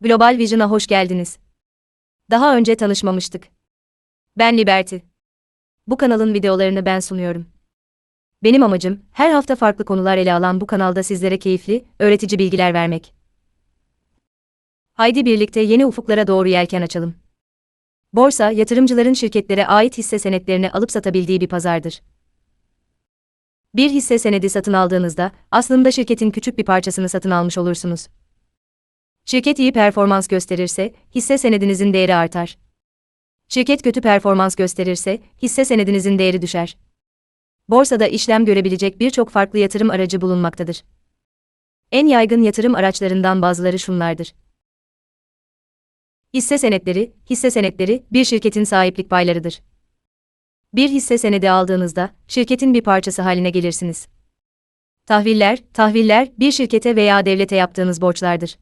Global Vision'a hoş geldiniz. Daha önce tanışmamıştık. Ben Liberty. Bu kanalın videolarını ben sunuyorum. Benim amacım, her hafta farklı konular ele alan bu kanalda sizlere keyifli, öğretici bilgiler vermek. Haydi birlikte yeni ufuklara doğru yelken açalım. Borsa, yatırımcıların şirketlere ait hisse senetlerini alıp satabildiği bir pazardır. Bir hisse senedi satın aldığınızda, aslında şirketin küçük bir parçasını satın almış olursunuz. Şirket iyi performans gösterirse, hisse senedinizin değeri artar. Şirket kötü performans gösterirse, hisse senedinizin değeri düşer. Borsada işlem görebilecek birçok farklı yatırım aracı bulunmaktadır. En yaygın yatırım araçlarından bazıları şunlardır. Hisse senetleri, hisse senetleri bir şirketin sahiplik paylarıdır. Bir hisse senedi aldığınızda şirketin bir parçası haline gelirsiniz. Tahviller, tahviller bir şirkete veya devlete yaptığınız borçlardır.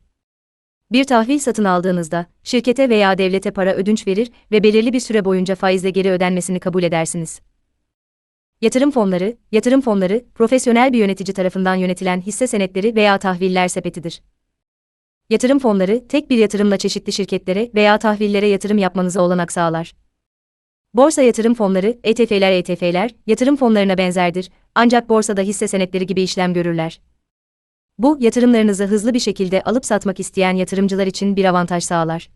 Bir tahvil satın aldığınızda, şirkete veya devlete para ödünç verir ve belirli bir süre boyunca faizle geri ödenmesini kabul edersiniz. Yatırım fonları, yatırım fonları, profesyonel bir yönetici tarafından yönetilen hisse senetleri veya tahviller sepetidir. Yatırım fonları, tek bir yatırımla çeşitli şirketlere veya tahvillere yatırım yapmanıza olanak sağlar. Borsa yatırım fonları, ETF'ler ETF'ler, yatırım fonlarına benzerdir, ancak borsada hisse senetleri gibi işlem görürler. Bu, yatırımlarınızı hızlı bir şekilde alıp satmak isteyen yatırımcılar için bir avantaj sağlar.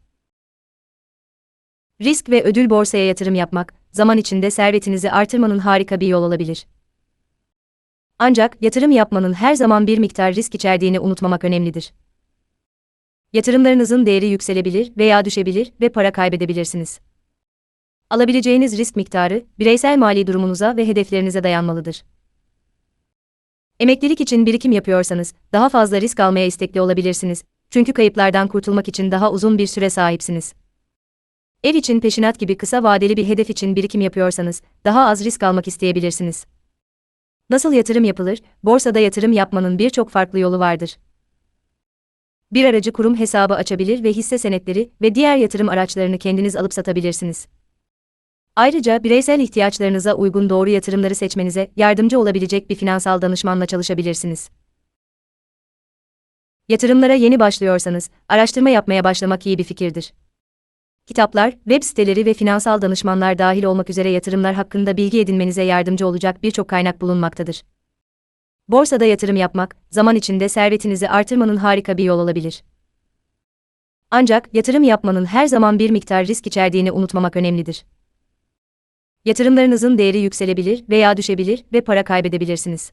Risk ve ödül borsaya yatırım yapmak, zaman içinde servetinizi artırmanın harika bir yol olabilir. Ancak yatırım yapmanın her zaman bir miktar risk içerdiğini unutmamak önemlidir. Yatırımlarınızın değeri yükselebilir veya düşebilir ve para kaybedebilirsiniz. Alabileceğiniz risk miktarı, bireysel mali durumunuza ve hedeflerinize dayanmalıdır. Emeklilik için birikim yapıyorsanız, daha fazla risk almaya istekli olabilirsiniz. Çünkü kayıplardan kurtulmak için daha uzun bir süre sahipsiniz. Ev için peşinat gibi kısa vadeli bir hedef için birikim yapıyorsanız, daha az risk almak isteyebilirsiniz. Nasıl yatırım yapılır? Borsada yatırım yapmanın birçok farklı yolu vardır. Bir aracı kurum hesabı açabilir ve hisse senetleri ve diğer yatırım araçlarını kendiniz alıp satabilirsiniz. Ayrıca bireysel ihtiyaçlarınıza uygun doğru yatırımları seçmenize yardımcı olabilecek bir finansal danışmanla çalışabilirsiniz. Yatırımlara yeni başlıyorsanız, araştırma yapmaya başlamak iyi bir fikirdir. Kitaplar, web siteleri ve finansal danışmanlar dahil olmak üzere yatırımlar hakkında bilgi edinmenize yardımcı olacak birçok kaynak bulunmaktadır. Borsada yatırım yapmak, zaman içinde servetinizi artırmanın harika bir yol olabilir. Ancak yatırım yapmanın her zaman bir miktar risk içerdiğini unutmamak önemlidir. Yatırımlarınızın değeri yükselebilir veya düşebilir ve para kaybedebilirsiniz.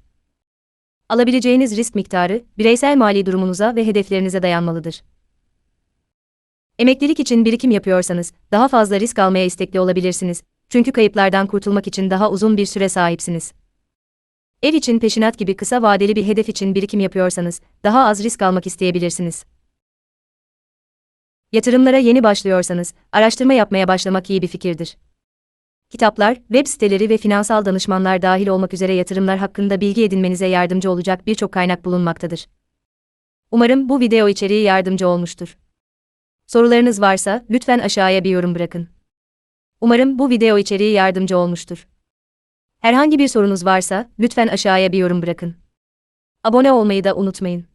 Alabileceğiniz risk miktarı, bireysel mali durumunuza ve hedeflerinize dayanmalıdır. Emeklilik için birikim yapıyorsanız, daha fazla risk almaya istekli olabilirsiniz. Çünkü kayıplardan kurtulmak için daha uzun bir süre sahipsiniz. Ev için peşinat gibi kısa vadeli bir hedef için birikim yapıyorsanız, daha az risk almak isteyebilirsiniz. Yatırımlara yeni başlıyorsanız, araştırma yapmaya başlamak iyi bir fikirdir. Kitaplar, web siteleri ve finansal danışmanlar dahil olmak üzere yatırımlar hakkında bilgi edinmenize yardımcı olacak birçok kaynak bulunmaktadır. Umarım bu video içeriği yardımcı olmuştur. Sorularınız varsa lütfen aşağıya bir yorum bırakın. Umarım bu video içeriği yardımcı olmuştur. Herhangi bir sorunuz varsa lütfen aşağıya bir yorum bırakın. Abone olmayı da unutmayın.